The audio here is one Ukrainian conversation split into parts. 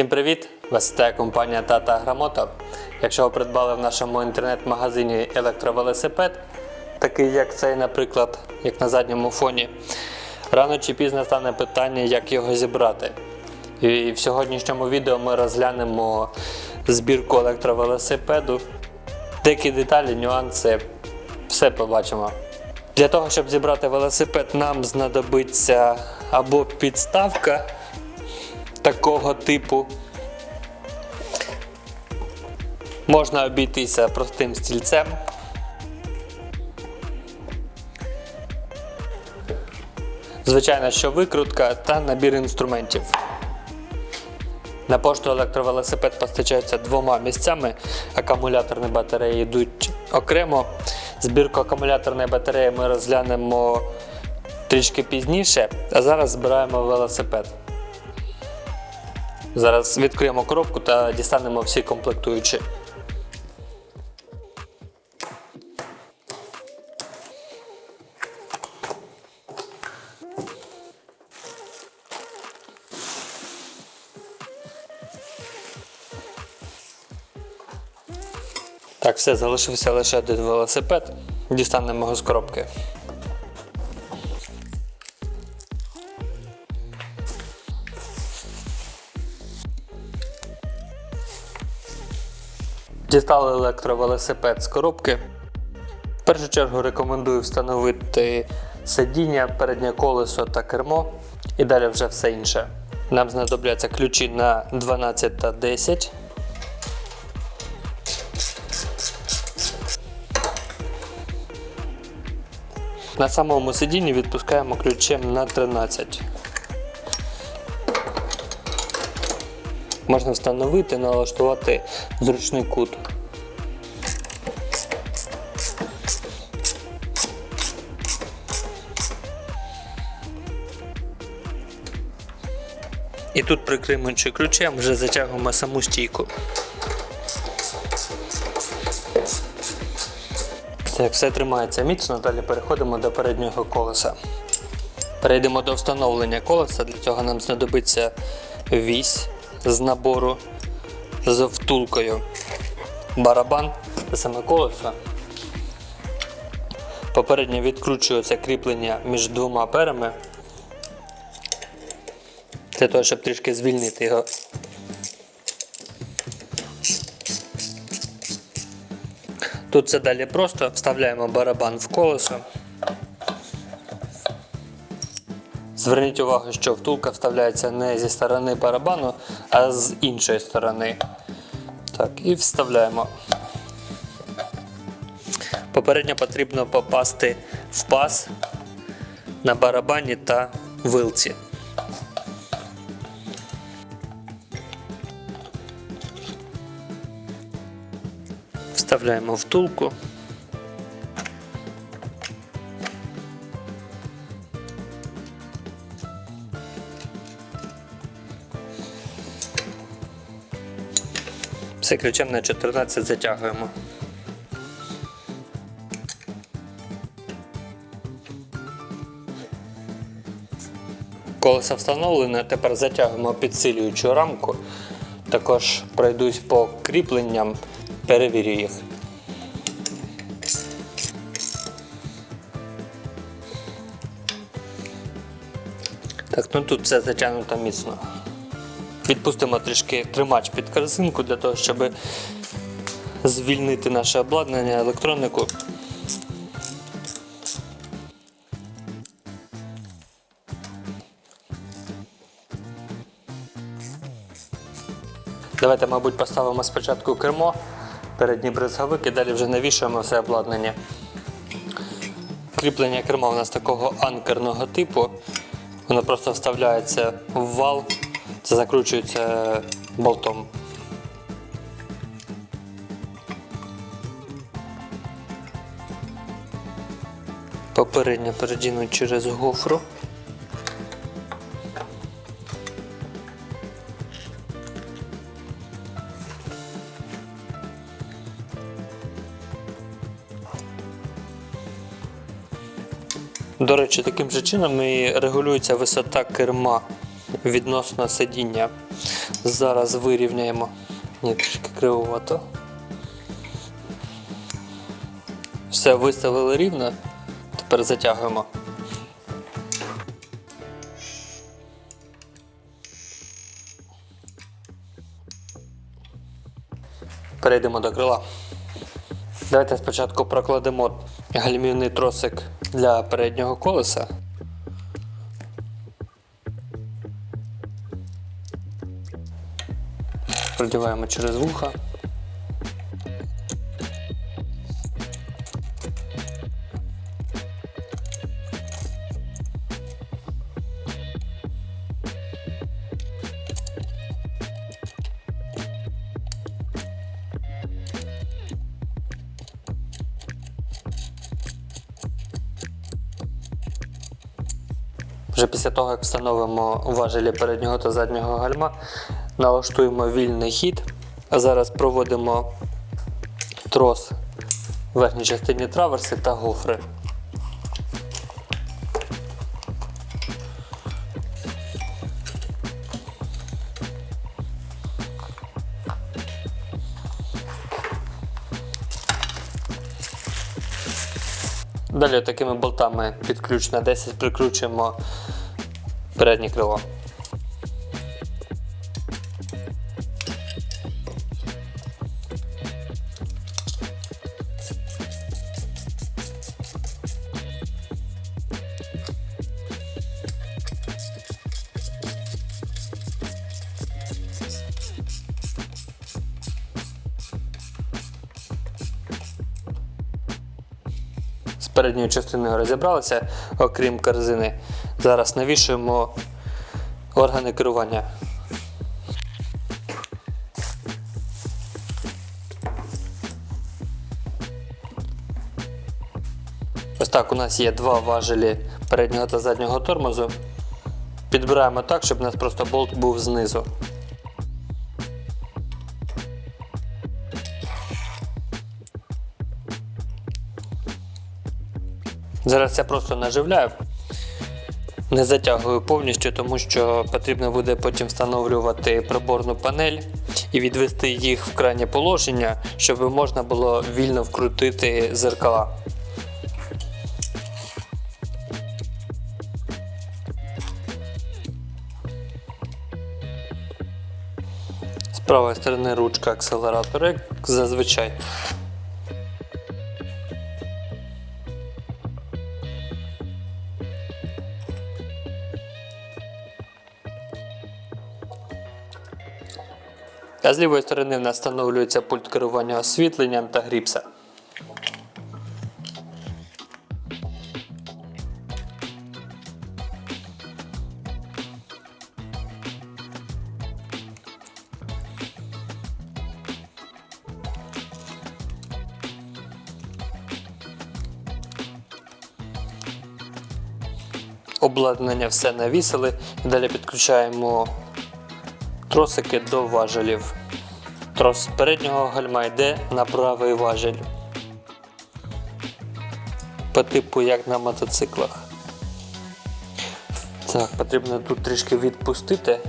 Всім привіт! Вас вітає компанія Tata Агромото. Якщо ви придбали в нашому інтернет-магазині електровелосипед, такий як цей, наприклад, як на задньому фоні, рано чи пізно стане питання, як його зібрати. І в сьогоднішньому відео ми розглянемо збірку електровелосипеду, деякі деталі, нюанси, все побачимо. Для того, щоб зібрати велосипед, нам знадобиться або підставка такого типу. Можна обійтися простим стільцем. Звичайно, що викрутка та набір інструментів. На пошту електровелосипед постачається двома місцями. Акумуляторні батареї йдуть окремо. Збірку акумуляторної батареї ми розглянемо трішки пізніше, а зараз збираємо велосипед. Зараз відкриємо коробку та дістанемо всі комплектуючі. Так, все, залишився лише один велосипед. Дістанемо його з коробки. Дістали електровелосипед з коробки. В першу чергу рекомендую встановити сидіння, переднє колесо та кермо. І далі вже все інше. Нам знадобляться ключі на 12 та 10. На самому сидінні відпускаємо ключем на 13. Можна встановити, налаштувати зручний кут. І тут прикримуючи ключем вже затягуємо саму стійку. Так, все тримається міцно, далі переходимо до переднього колеса. Перейдемо до встановлення колеса, для цього нам знадобиться вісь з набору з втулкою, барабан саме колесо. Попередньо відкручую це кріплення між двома перами, для того, щоб трішки звільнити його. Тут це далі просто вставляємо барабан в колесо. Зверніть увагу, що втулка вставляється не зі сторони барабану, а з іншої сторони. Так, і вставляємо. Попередньо потрібно попасти в паз на барабані та вилці. Вставляємо втулку. Все ключем на 14 затягуємо. Колесо встановлене, тепер затягуємо підсилюючу рамку. Також пройдусь по кріпленням, перевірю їх. Так, ну тут все затягнуто міцно. Відпустимо трішки тримач під корзинку для того, щоб звільнити наше обладнання, електронику. Давайте, мабуть, поставимо спочатку кермо, передній брезговик і далі вже навішуємо все обладнання. Кріплення керма у нас такого анкерного типу. Воно просто вставляється в вал, закручується болтом. Попередньо передіну через гофру. До речі, таким же чином і регулюється висота керма відносно сидіння. Зараз вирівняємо. Ні, трішки кривовато. Все, виставили рівно. Тепер затягуємо. Перейдемо до крила. Давайте спочатку прокладемо гальмівний тросик для переднього колеса. Продіваємо через вуха. Вже після того, як встановимо важелі переднього та заднього гальма, налаштуємо вільний хід. Зараз проводимо трос в верхній частині траверси та гофри. Далі такими болтами під на 10 прикручуємо переднє крило. Передньою частиною розібралися, окрім корзини. Зараз навішуємо органи керування. Ось так у нас є два важелі переднього та заднього тормозу. Підбираємо так, щоб у нас просто болт був знизу. Зараз я просто наживляю, не затягую повністю, тому що потрібно буде потім встановлювати приборну панель і відвести їх в крайнє положення, щоб можна було вільно вкрутити зеркала. З правої сторони ручка акселератора, як зазвичай. А з лівої сторони в нас встановлюється пульт керування освітленням та гріпса. Обладнання все навісили далі підключаємо тросики до важелів. Трос переднього гальма йде на правий важель. По типу як на мотоциклах. Так, потрібно тут трішки відпустити.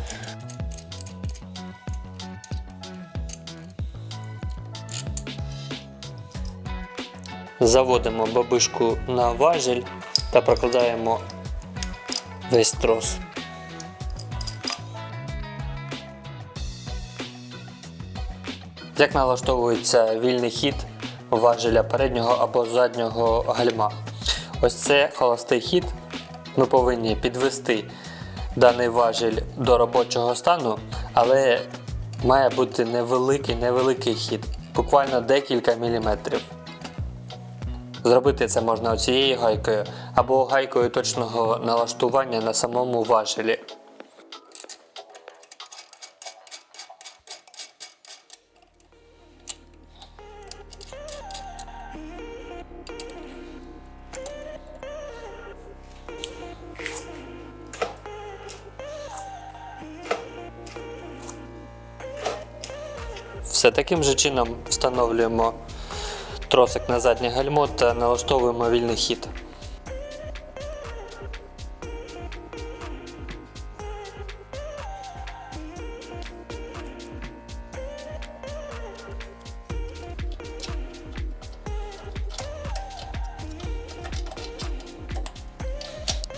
Заводимо бабишку на важель та прокладаємо весь трос. Як налаштовується вільний хід важеля переднього або заднього гальма? Ось це холостий хід. Ми повинні підвести даний важель до робочого стану, але має бути невеликий невеликий хід, буквально декілька міліметрів. Зробити це можна оцією гайкою або гайкою точного налаштування на самому важелі. Таким же чином встановлюємо тросик на заднє гальмо та налаштовуємо вільний хід.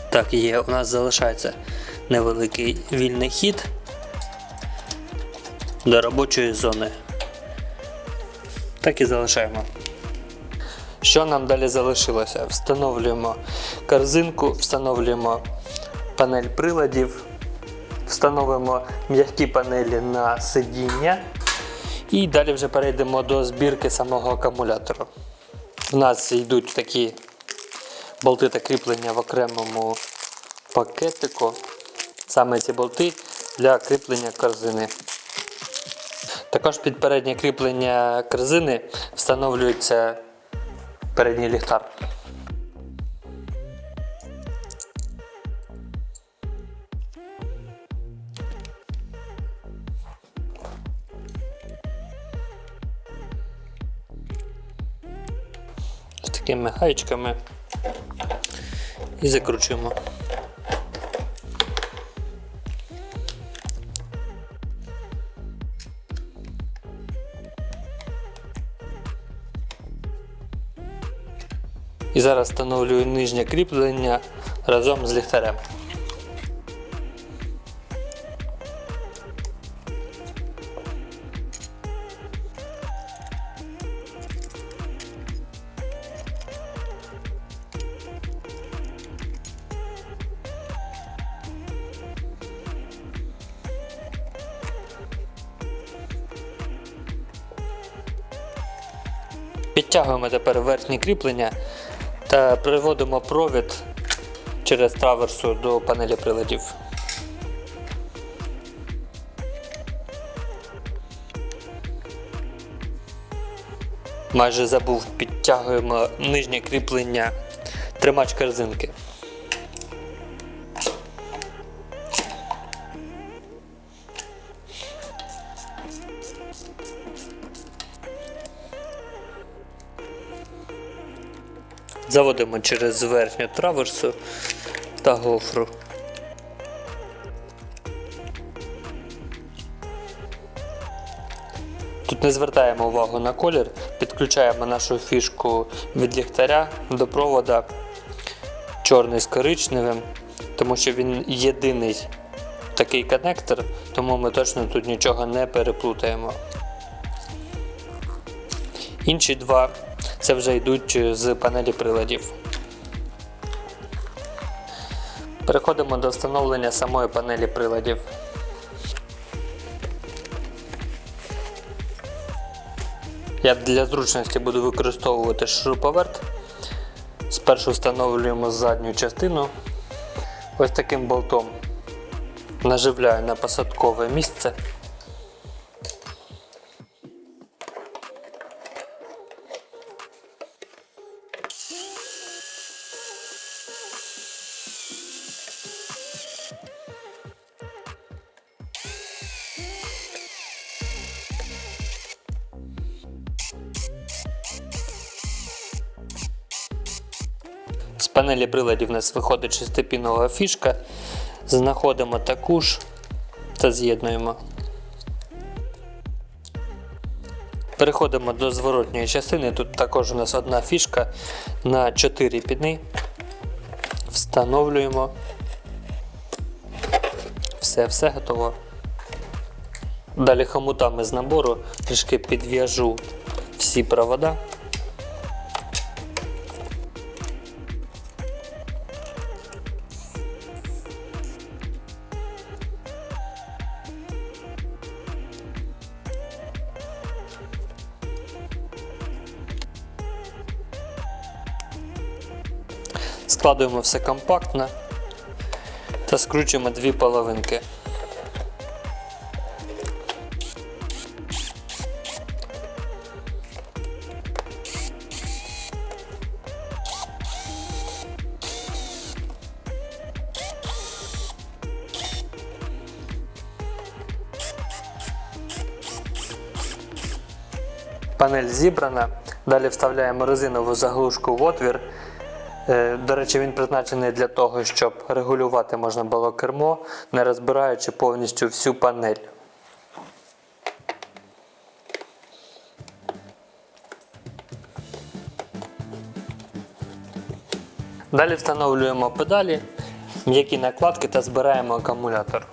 Так, є, у нас залишається невеликий вільний хід до робочої зони. Так і залишаємо. Що нам далі залишилося? Встановлюємо корзинку, встановлюємо панель приладів, встановимо м'які панелі на сидіння і далі вже перейдемо до збірки самого акумулятора. У нас йдуть такі болти та кріплення в окремому пакетику. Саме ці болти для кріплення корзини. Також під переднє кріплення корзини встановлюється передній ліхтар. З такими гаєчками і закручуємо. І зараз встановлюю нижнє кріплення разом з ліхтарем. Підтягуємо тепер верхнє кріплення та приводимо провід через траверсу до панелі приладів. Майже забув, підтягуємо нижнє кріплення тримач корзинки. Заводимо через верхню траверсу та гофру. Тут не звертаємо увагу на колір, підключаємо нашу фішку від ліхтаря до провода чорний з коричневим, тому що він єдиний такий коннектор, тому ми точно тут нічого не переплутаємо. Інші два це вже йдуть з панелі приладів. Переходимо до встановлення самої панелі приладів. Я для зручності буду використовувати шуруповерт. Спершу встановлюємо задню частину. Ось таким болтом наживляю на посадкове місце. Панелі приладів у нас виходить шестипінова фішка. Знаходимо таку ж та з'єднуємо. Переходимо до зворотньої частини. Тут також у нас одна фішка на 4 піни. Встановлюємо. Все, все готово. Далі хомутами з набору трішки підв'яжу всі провода. Складуємо все компактно та скручуємо дві половинки. Панель зібрана. Далі вставляємо резинову заглушку в отвір. Е, До речі, він призначений для того, щоб регулювати можна було кермо, не розбираючи повністю всю панель. Далі встановлюємо педалі м'які накладки та збираємо акумулятор.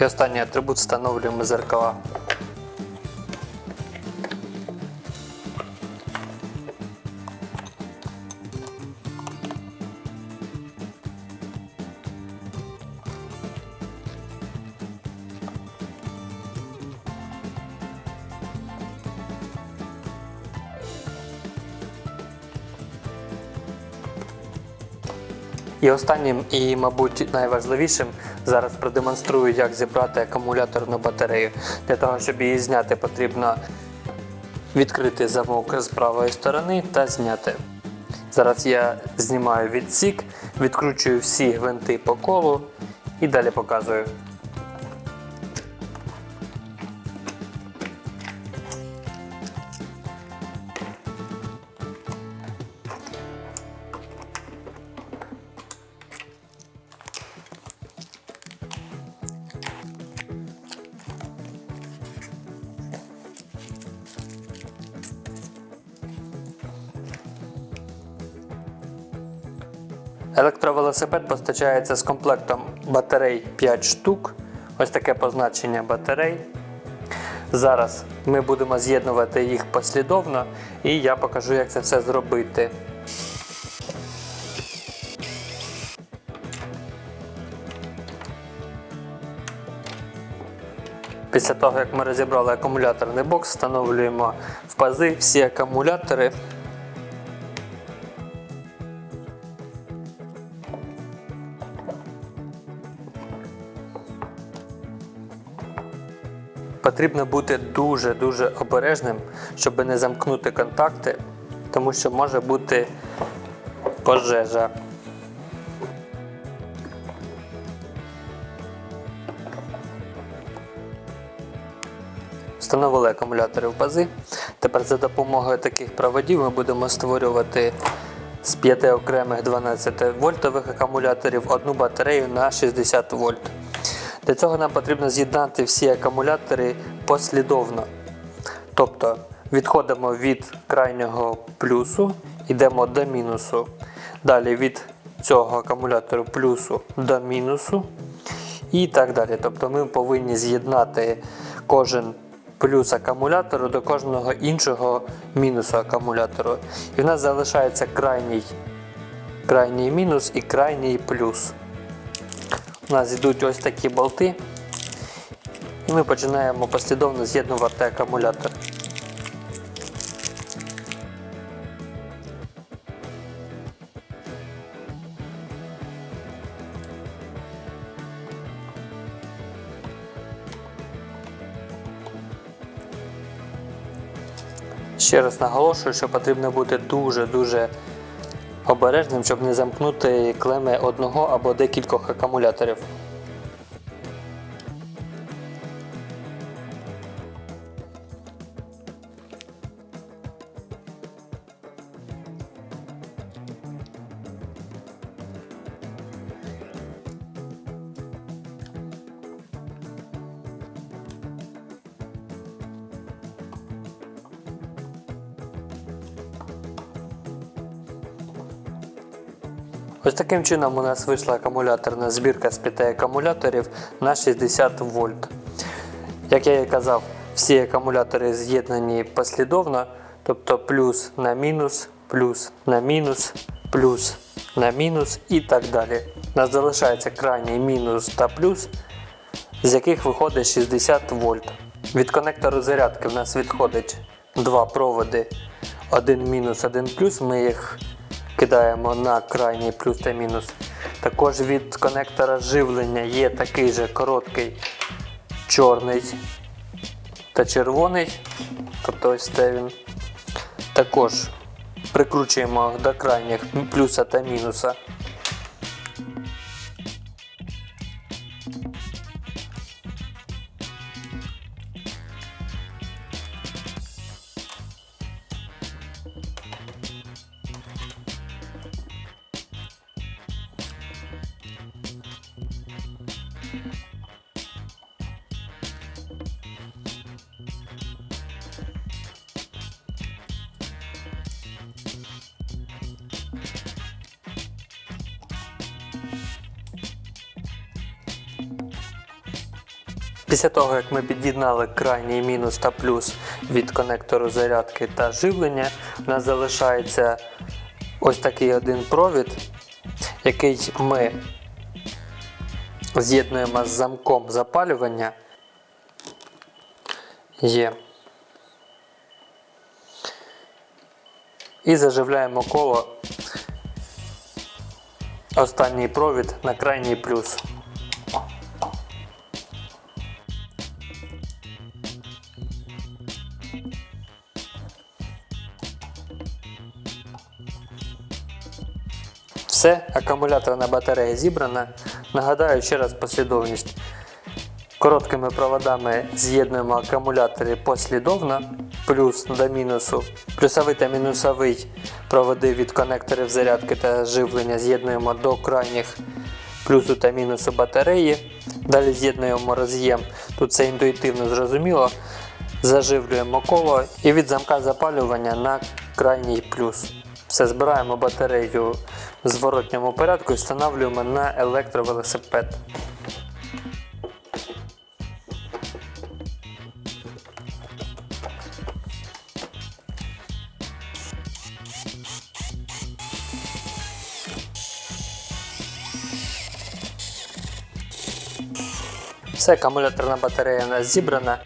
І останній атрибут встановлюємо зеркала. І останнім і, мабуть, найважливішим зараз продемонструю, як зібрати акумуляторну батарею. Для того, щоб її зняти, потрібно відкрити замок з правої сторони та зняти. Зараз я знімаю відсік, відкручую всі гвинти по колу і далі показую. Електровелосипед постачається з комплектом батарей 5 штук. Ось таке позначення батарей. Зараз ми будемо з'єднувати їх послідовно і я покажу, як це все зробити. Після того, як ми розібрали акумуляторний бокс, встановлюємо в пази всі акумулятори. Потрібно бути дуже-дуже обережним, щоб не замкнути контакти, тому що може бути пожежа. Встановили акумулятори в бази. Тепер за допомогою таких проводів ми будемо створювати з 5 окремих 12 вольтових акумуляторів одну батарею на 60 вольт. Для цього нам потрібно з'єднати всі акумулятори послідовно. Тобто відходимо від крайнього плюсу, йдемо до мінусу. Далі від цього акумулятору плюсу до мінусу. І так далі. Тобто ми повинні з'єднати кожен плюс акумулятору до кожного іншого мінусу акумулятору. І в нас залишається крайній, крайній мінус і крайній плюс. У нас йдуть ось такі болти, і ми починаємо послідовно з'єднувати акумулятор. Ще раз наголошую, що потрібно бути дуже-дуже обережним, щоб не замкнути клеми одного або декількох акумуляторів. Ось таким чином у нас вийшла акумуляторна збірка з 5 акумуляторів на 60 вольт. Як я і казав, всі акумулятори з'єднані послідовно, тобто плюс на мінус, плюс на мінус, плюс на мінус і так далі. У нас залишається крайній мінус та плюс, з яких виходить 60 вольт. Від конектору зарядки в нас відходить два проводи, один мінус, один плюс. Ми їх кидаємо на крайній плюс та мінус. Також від конектора живлення є такий же короткий чорний та червоний. Тобто ось це він. Також прикручуємо до крайніх плюса та мінуса. Після того, як ми під'єднали крайній мінус та плюс від конектору зарядки та живлення, у нас залишається ось такий один провід, який ми з'єднуємо з замком запалювання. Є. І заживляємо коло останній провід на крайній плюс. Все, акумуляторна батарея зібрана. Нагадаю ще раз послідовність. Короткими проводами з'єднуємо акумулятори послідовно, плюс до мінусу. Плюсовий та мінусовий проводи від конекторів зарядки та живлення з'єднуємо до крайніх плюсу та мінусу батареї. Далі з'єднуємо роз'єм. Тут це інтуїтивно зрозуміло. Заживлюємо коло і від замка запалювання на крайній плюс. Все, збираємо батарею в зворотньому порядку і встановлюємо на електровелосипед. Все, акумуляторна батарея у нас зібрана.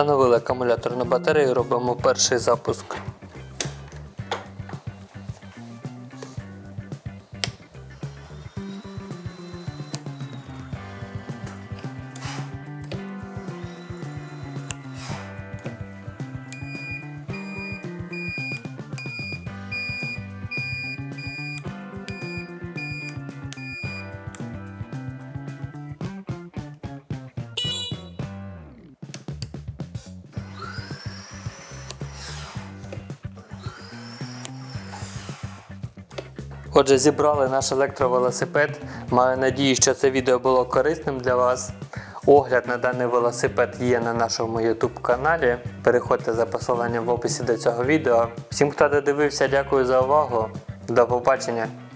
Встановили акумуляторну батарею, робимо перший запуск. Отже, зібрали наш електровелосипед. Маю надію, що це відео було корисним для вас. Огляд на даний велосипед є на нашому YouTube каналі. Переходьте за посиланням в описі до цього відео. Всім, хто додивився, дякую за увагу. До побачення!